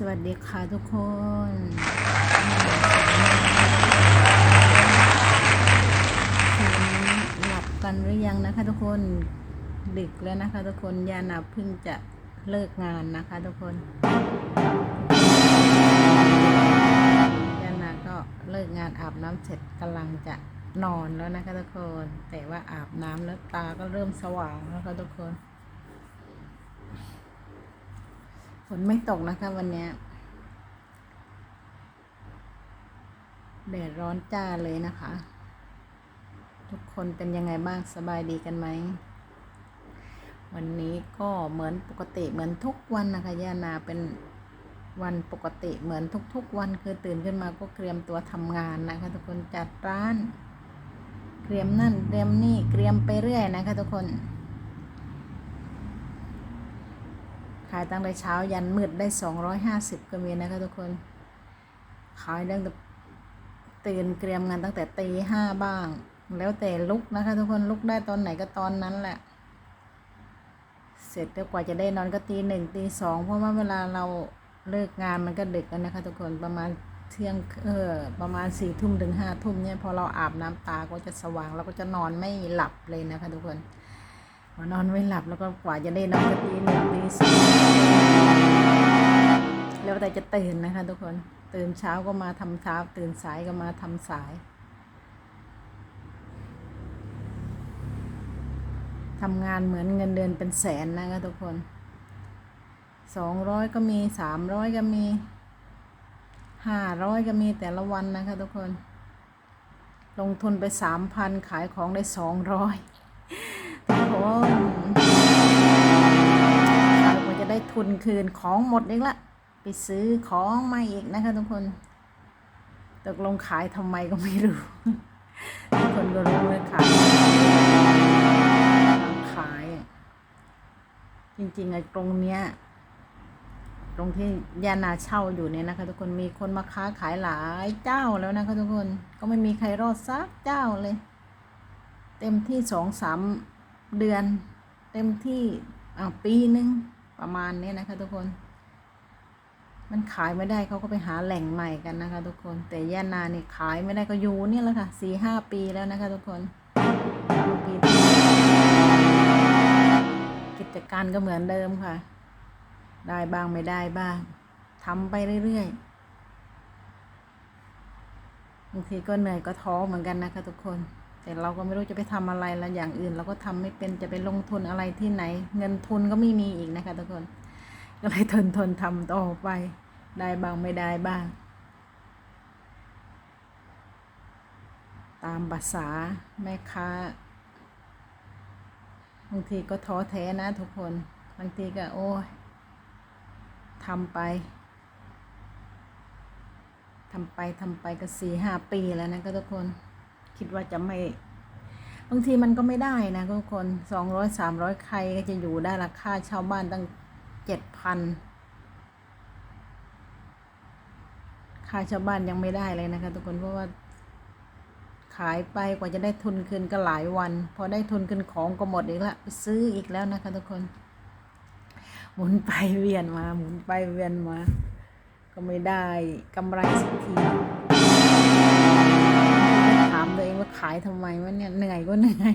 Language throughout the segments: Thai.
สวัสดีค่ะทุกคนคืนนี้หลับกันหรือยังนะคะ ทุกคนดึกแล้วนะคะ ทุกคนยานาเพิ่งจะเลิกงานนะคะ ทุกคนยานาก็เลิกงานอาบน้ำเสร็จกำลังจะนอนแล้วนะคะ ทุกคน แต่ว่าอาบน้ำแล้วตาก็เริ่มสว่างแล้วค่ะทุกคน ฝนไม่ตกนะคะวันนี้แดดร้อนจ้าเลยนะคะ ทุกคนเป็นยังไงบ้างสบายดีกันไหม วันนี้ก็เหมือนปกติเหมือนทุกวันนะคะย่านาเป็นวันปกติเหมือนทุกๆ วันคือตื่นขึ้นมาก็เตรียมตัวทำงานนะคะ ทุกคนจัดร้านเตรียมนั่นเตรียมนี่เตรียมไปเรื่อยนะคะ ทุกคน ขายตั้งแต่เช้ายันมืดได้สองร้อยห้าสิบก็มีนะคะทุกคน ขายตั้งแต่ตื่นเตรียมงานตั้งแต่ตีห้าบ้าง แล้วแต่ลุกนะคะ ทุกคนลุกได้ตอนไหนก็ตอนนั้นแหละ เสร็จก็กว่าจะได้นอนก็ตีหนึ่งตีสองเพราะว่าเวลาเราเลิกงานมันก็ดึกกันนะคะ ทุกคนประมาณเที่ยงเออประมาณสี่ทุ่มถึงห้าทุ่มเนี่ยพอเราอาบน้ำตาก็จะสว่างเราก็จะนอนไม่หลับเลยนะคะ ทุกคน พอนอนไม่หลับแล้วก็กว่าจะได้นอนก็ตีหนึ่งตีสองแล้วแต่จะตื่นนะคะ ทุกคนตื่นเช้าก็มาทำเช้า ตื่นสายก็มาทำสายทำงานเหมือนเงินเดือนเป็นแสนนะคะทุกคนสองร้อยก็มีสามร้อยก็มีห้าร้อยก็มีแต่ละวันนะคะทุกคน ลงทุนไปสามพันขายของได้สองร้อย คนขายกว่าจะได้ทุนคืนของหมดเอีกละ ไปซื้อของมาอีกนะคะทุกคน ตกลงขายทำไมก็ไม่รู้ ทุกคนก็รู้เลยขายขาย จริงๆไอ้ตรงเนี้ย ตรงที่ยานาเช่าอยู่เนี่ยนะคะ ทุกคนมีคนมาค้าขายหลายเจ้าแล้วนะคะทุกคนก็ไม่มีใครรอดสักเจ้าเลย เต็มที่สองสาม เดือน เต็มที่ปีหนึ่งประมาณนี้นะคะ ทุกคน มันขายไม่ได้เขาก็ไปหาแหล่งใหม่กันนะคะ ทุกคน แต่ย่านานี่ยขายไม่ได้ก็อยู่เนี่ยแหละค่ะสี่ห้าปีแล้วนะคะ ทุกคนปีกิจการก็เหมือนเดิมค่ะ ได้บ้างไม่ได้บ้างทำไปเรื่อยๆบางทีก็เหนื่อยก็ท้อเหมือนกันนะคะ ทุกคน แต่เราก็ไม่รู้จะไปทำอะไรแล้วอย่างอื่น เราก็ทำไม่เป็นจะไปลงทุนอะไรที่ไหน เงินทุนก็ไม่มีอีกนะคะทุกคน ก็เลยทนทนทำต่อไป ได้บ้างไม่ได้บ้าง ตามภาษาแม่ค้าบางทีก็ท้อแท้นะทุกคนบางทีก็โอ้ยทำไปทำไปทำไปก็สี่ห้าปีแล้วนะก็ทุกคน คิดว่าจะไม่บางทีมันก็ไม่ได้นะทุกคนสองร้อยสามร้อยใครก็จะอยู่ได้ราคาช่าบ้านตั้งเจ็ดพันค่าช่าบ้านยังไม่ได้เลยนะคะทุกคนเพราะว่า ขายไปกว่าจะได้ทุนคืนก็หลายวัน พอได้ทุนคืนของก็หมดอีกละไปซื้ออีกแล้วนะคะทุกคน หมุนไปเวียนมา หมุนไปเวียนมา ก็ไม่ได้กำไรสักที ขายทำไมวะเนี่ยเหนื่อยก็เหนื่อย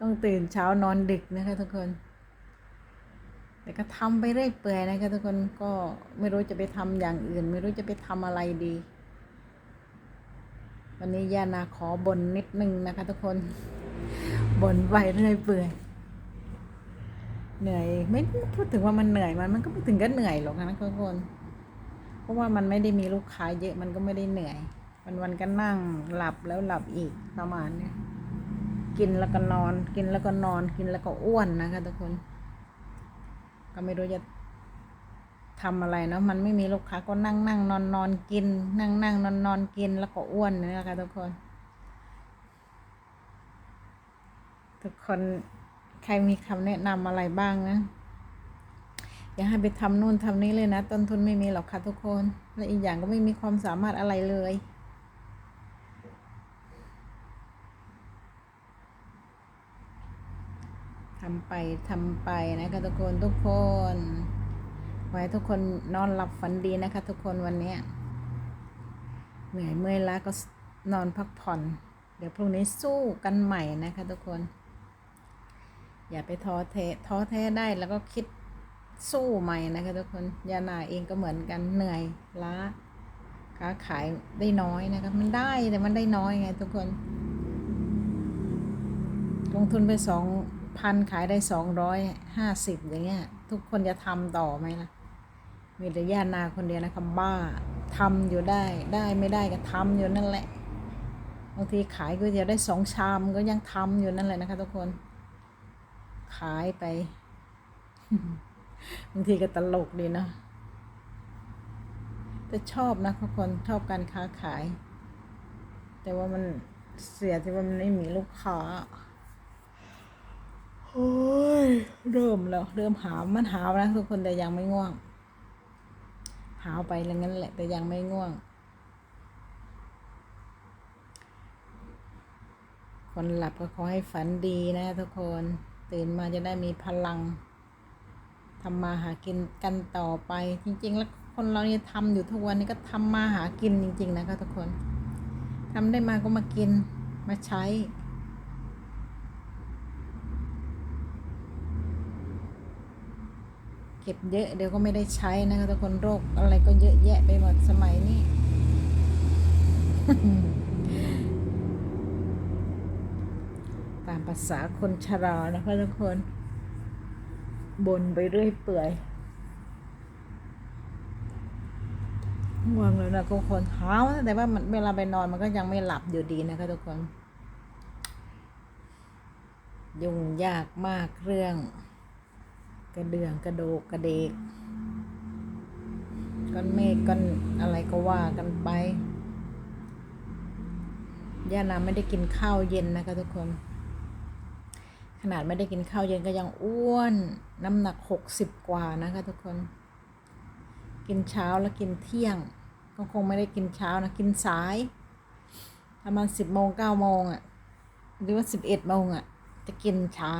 ต้องตื่นเช้านอนดึกนะคะทุกคน แต่ก็ทำไปเรื่อยเปื่อยนะคะทุกคนก็ไม่รู้จะไปทำอย่างอื่น ไม่รู้จะไปทำอะไรดี วันนี้ย่านาขอบนนิดนึงนะคะทุกคนบนไปเรื่อยเปื่อยเหนื่อยไม่พูดถึงว่ามันเหนื่อยมันมันก็ไม่ถึงก็เหนื่อยหรอกนะทุกคน เพราะว่ามันไม่ได้มีลูกค้าเยอะมันก็ไม่ได้เหนื่อย วันวันก็นั่งหลับแล้วหลับอีกประมาณเนี้ยกินแล้วก็นอน กินแล้วก็นอน กินแล้วก็อ้วนนะคะทุกคน ก็ไม่รู้จะทำอะไรเนาะมันไม่มีลูกค้าก็นั่งนั่งนอนนอนกิน นั่งนั่งนอนนอนกินแล้วก็อ้วนนี่นะคะทุกคน ทุกคนใครมีคำแนะนำอะไรบ้างนะอย่าให้ไปทำนู่นทำนี้เลยนะ ต้นทุนไม่มีหรอกค่ะทุกคน และอีกอย่างก็ไม่มีความสามารถอะไรเลยำไปทำไปนะคะทุกคนทุกคนอให้ทุกคนนอนหลับฝันดีนะคะ ทุกคนวันนี้เหนื่อยเมื่อยล้าก็นอนพักผ่อน เดี๋ยวพรุ่งนี้สู้กันใหม่นะคะ ทุกคน อย่าไปท้อแท้ท้อแท้ได้แล้วก็คิดสู้ใหม่นะคะ ทุกคนยานาเองก็เหมือนกันเหนื่อยล้าค้าขายได้น้อยนะคะมันได้แต่มันได้น้อยไงทุกคน ลงทุนไปสอง พันขายได้สองร้อยห้าสิบอย่างเงี้ย ทุกคนจะทำต่อไหมล่ะ มีแต่ย่านาคนเดียวนะคะบ้าทำอยู่ได้ได้ไม่ได้ก็ทำอยู่นั่นแหละบางทีขายก็จะได้สองชามก็ยังทำอยู่นั่นแหละนะคะ ทุกคน ขายไปบางทีก็ตลกดีนะแต่ชอบนะทุกคนชอบการค้าขาย แต่ว่ามันเสียที่ว่ามันไม่มีลูกค้า โอ้ยเริ่มแล้วเริ่มหาวมันหาวนะทุกคนแต่ยังไม่ง่วง หาวไปแล้วงั้นแหละแต่ยังไม่ง่วง คนหลับก็ขอให้ฝันดีนะทุกคนตื่นมาจะได้มีพลังทำมาหากินกันต่อไป จริง ๆ แล้วคนเราเนี่ยทำอยู่ทุกวันนี้ก็ทำมาหากินจริง ๆ นะคะทุกคนทำได้มาก็มากินมาใช้ เก็บเยอะเดี๋ยวก็ไม่ได้ใช้นะคะทุกคนโรคอะไรก็เยอะแยะไปหมดสมัยนี้ ตามภาษาคนชรานะคะทุกคนบนไปเรื่อยเปื่อยง่วงแล้วนะทุกคนหาวแต่ว่ามันเวลาไปนอนมันก็ยังไม่หลับอยู่ดีนะคะทุกคน ยุ่งยากมากเรื่อง กระเดื่องกระโดกกระเดกก้อนเมฆก้อนอะไรก็ว่ากันไป ย่านาไม่ได้กินข้าวเย็นนะคะทุกคน ขนาดไม่ได้กินข้าวเย็นก็ยังอ้วน น้ำหนักหกสิบกว่านะคะทุกคน กินเช้าแล้วกินเที่ยง ก็คงไม่ได้กินเช้านะ กินสายประมาณสิบโมงเก้าโมงอะ่ะ หรือว่าสิบเอ็ดโมงอะ่ะ จะกินเช้า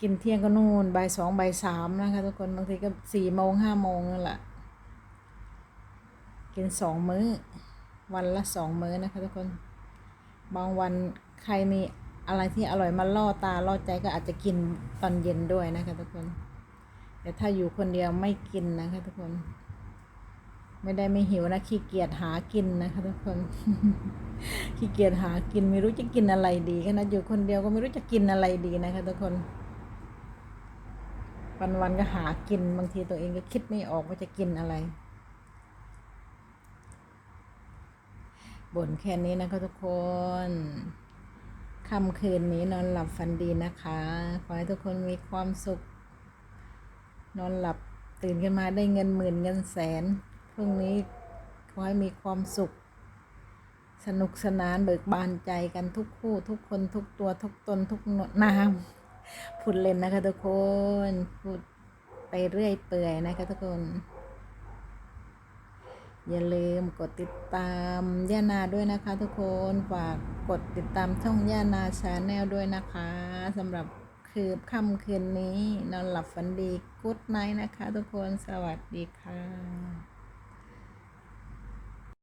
กินเที่ยงก็นู่นบ่ายสองบ่ายสามนะคะทุกคนบางทีก็สี่โมงห้าโมงนั่นแหละกินสองมื้อ วันละสองมื้อนะคะทุกคนบางวันใครมีอะไรที่อร่อยมาล่อตาล่อใจก็อาจจะกินตอนเย็นด้วยนะคะทุกคน แต่ถ้าอยู่คนเดียวไม่กินนะคะทุกคน ไม่ได้ไม่หิวนะขี้เกียจหากินนะคะทุกคนขี้เกียจหากินไม่รู้จะกินอะไรดีขนาดอยู่คนเดียวก็ไม่รู้จะกินอะไรดีนะคะทุกคน วันวันก็หากินบางทีตัวเองก็คิดไม่ออกว่าจะกินอะไรบ่นแค่นี้นะคะทุกคนค่ำคืนนี้นอนหลับฝันดีนะคะ ขอให้ทุกคนมีความสุข นอนหลับตื่นขึ้นมาได้เงินหมื่นเงินแสนพรุ่งนี้ขอให้มีความสุข สนุกสนานเบิกบานใจกันทุกคู่ทุกคนทุกตัวทุกตนทุกนาม พูดเล่นนะคะทุกคนพูดไปเรื่อยเปื่อยนะคะทุกคน อย่าลืมกดติดตามย่านาด้วยนะคะ ทุกคนฝากกดติดตามช่องย่านาชาแนลด้วยนะคะสำหรับคืนค่ำคืนนี้ นอนหลับฝันดีกุ๊ดไนท์นะคะ ทุกคนสวัสดีค่ะ